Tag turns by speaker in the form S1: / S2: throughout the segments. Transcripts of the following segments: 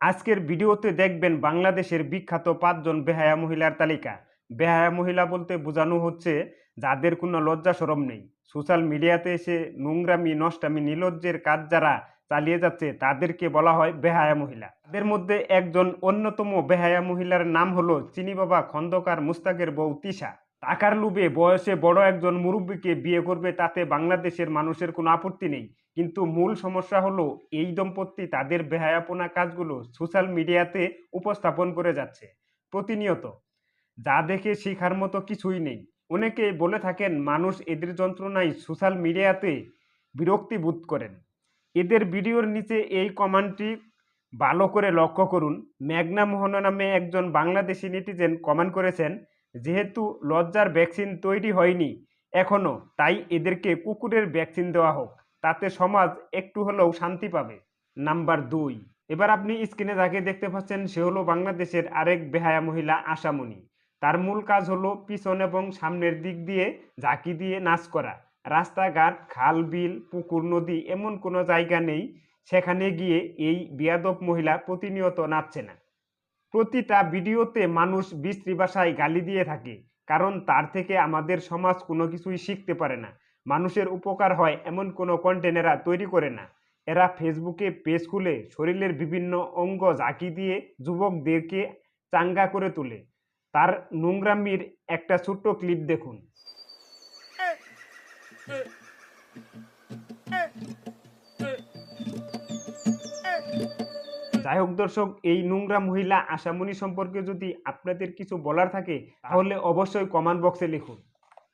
S1: আজকের ভিডিওতে দেখবেন বাংলাদেশের বিখ্যাত পাঁচজন বেহায়া মহিলার তালিকা। বেহায়া মহিলা বলতে বোঝানো হচ্ছে যাদের কোনো লজ্জা সরম নেই। সোশ্যাল মিডিয়াতে এসে নোংরামি, নষ্টামি, নিলজ্জের কাজ যারা চালিয়ে যাচ্ছে, তাদেরকে বলা হয় বেহায়া মহিলা। তাদের মধ্যে একজন অন্যতম বেহায়া মহিলার নাম হলো চিনি বাবা খন্দকার মুস্তাকের বউ তিশা। টাকার লোভে বয়সে বড় একজন মুরব্বীকে বিয়ে করবে, তাতে বাংলাদেশের মানুষের কোনো আপত্তি নেই। কিন্তু মূল সমস্যা হলো এই দম্পতি তাদের বেহায়াপনা কাজগুলো সোশ্যাল মিডিয়াতে উপস্থাপন করে যাচ্ছে, প্রতিনিয়ত। যা দেখে শেখার মতো কিছুই নেই। অনেকে বলে থাকেন, মানুষ এদের যন্ত্রণায় সোশ্যাল মিডিয়াতে বিরক্তি বোধ করেন। এদের ভিডিওর নিচে এই কমান্ডটি ভালো করে লক্ষ্য করুন। মেঘনা মোহন নামে একজন বাংলাদেশি নেটিজেন কমেন্ট করেছেন, যেহেতু লজ্জার ভ্যাকসিন তৈরি হয়নি এখনও তাই এদেরকে কুকুরের ভ্যাকসিন দেওয়া হোক। তাতে সমাজ একটু হলেও শান্তি পাবে। নাম্বার দুই, এবার আপনি স্ক্রিনে যাকে দেখতে পাচ্ছেন, সে হলো বাংলাদেশের আরেক বেহায়া মহিলা আশামণি। তার মূল কাজ হলো পিছন এবং সামনের দিক দিয়ে ঝাঁকি দিয়ে নাচ করা। রাস্তাঘাট, খাল, বিল, পুকুর, নদী এমন কোনো জায়গা নেই, সেখানে গিয়ে এই বিয়াদব মহিলা প্রতিনিয়ত নাচছে না। প্রতিটা ভিডিওতে মানুষ বিশ্রী ভাষায় গালি দিয়ে থাকে, কারণ তার থেকে আমাদের সমাজ কোনো কিছুই শিখতে পারে না। মানুষের উপকার হয় এমন কোনো কন্টেন্ট এরা তৈরি করে না। এরা ফেসবুকে পেজ খুলে শরীরের বিভিন্ন অঙ্গ ঝাঁকি দিয়ে যুবকদেরকে চাঙ্গা করে তোলে। তার নোংরামির একটা ছোট্ট ক্লিপ দেখুন। যাই হোক দর্শক, এই নোংরা মহিলা আশামণি সম্পর্কে যদি আপনাদের কিছু বলার থাকে, তাহলে অবশ্যই কমেন্ট বক্সে লিখুন।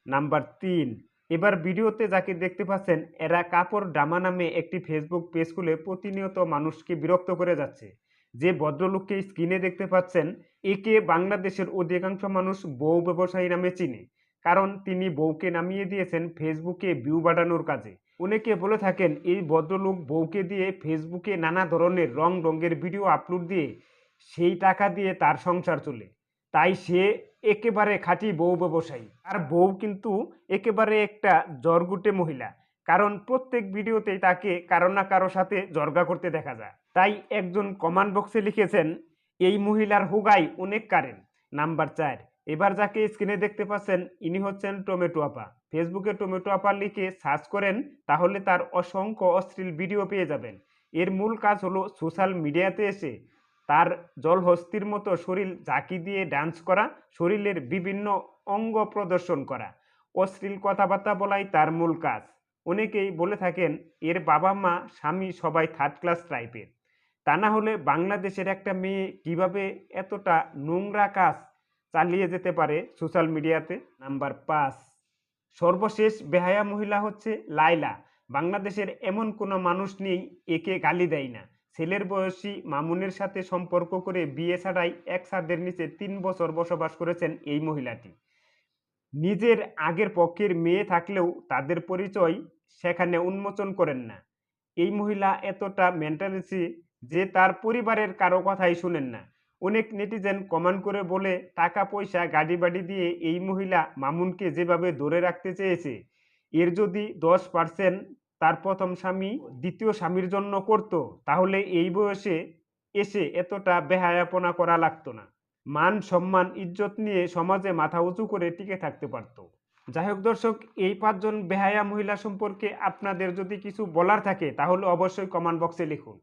S1: নাম্বার তিন। এবার ভিডিওতে যাকে দেখতে পাচ্ছেন, এরা কাপড় ডামা নামে একটি ফেসবুক পেজ খুলে প্রতিনিয়ত মানুষকে বিরক্ত করে যাচ্ছে। যে ভদ্রলোককে স্ক্রিনে দেখতে পাচ্ছেন, একে বাংলাদেশের অধিকাংশ মানুষ বউ ব্যবসায়ী নামে চিনে। কারণ তিনি বউকে নামিয়ে দিয়েছেন ফেসবুকে ভিউ বাড়ানোর কাজে। অনেকে বলে থাকেন, এই ভদ্রলোক বউকে দিয়ে ফেসবুকে নানা ধরনের রং রঙের ভিডিও আপলোড দিয়ে সেই টাকা দিয়ে তার সংসার চলে। তাই সে একেবারে খাঁটি বউ ব্যবসায়ী। আর বউ কিন্তু একেবারে একটা জরগুটে মহিলা। কারণ প্রত্যেক ভিডিওতেই তাকে কারও না কারও সাথে জর্গা করতে দেখা যায়। তাই একজন কমান্ড বক্সে লিখেছেন, এই মহিলার হুগাই অনেক কারেন নাম্বার চার, এবার যাকে স্ক্রিনে দেখতে পাচ্ছেন, ইনি হচ্ছেন টমেটো আপা। ফেসবুকে টমেটো আপা লিখে সার্চ করেন, তাহলে তার অসংখ্য অশ্লীল ভিডিও পেয়ে যাবেন। এর মূল কাজ হলো সোশ্যাল মিডিয়াতে এসে তার জলহস্তির মতো শরীর ঝাঁকি দিয়ে ডান্স করা, শরীরের বিভিন্ন অঙ্গ প্রদর্শন করা। অশ্লীল কথাবার্তা বলাই তার মূল কাজ। অনেকেই বলে থাকেন, এর বাবা মা, স্বামী সবাই থার্ড ক্লাস টাইপের তা না হলে বাংলাদেশের একটা মেয়ে কীভাবে এতটা নোংরা কাজ চালিয়ে যেতে পারে সোশ্যাল মিডিয়াতে নাম্বার পাঁচ। সর্বশেষ বেহায়া মহিলা হচ্ছে লাইলা বাংলাদেশের এমন কোনো মানুষ নেই, একে গালি দেয় না। ছেলের বয়সী মামুনের সাথে সম্পর্ক করে বিয়ে ছাড়াই এক ছাদের নিচে তিন বছর বসবাস করেছেন এই মহিলাটি। নিজের আগের পক্ষের মেয়ে থাকলেও তাদের পরিচয় সেখানে উন্মোচন করেন না। এই মহিলা এতটা মেন্টালিটি যে তার পরিবারের কারও কথাই শুনেন না। অনেক নেটিজেন কমেন্ট করে বলে, টাকা, পয়সা গাড়ি বাড়ি দিয়ে এই মহিলা মামুনকে যেভাবে ধরে রাখতে চেয়েছে, এর যদি দশ পার্সেন্ট তার প্রথম স্বামী দ্বিতীয় স্বামীর জন্য করত, তাহলে এই বয়সে এসে এতটা বেহায়াপনা করা লাগতো না। মান, সম্মান, ইজ্জত নিয়ে সমাজে মাথা উঁচু করে টিকে থাকতে পারত। যাই হোক দর্শক, এই পাঁচজন বেহায়া মহিলা সম্পর্কে আপনাদের যদি কিছু বলার থাকে, তাহলে অবশ্যই কমেন্ট বক্সে লিখুন।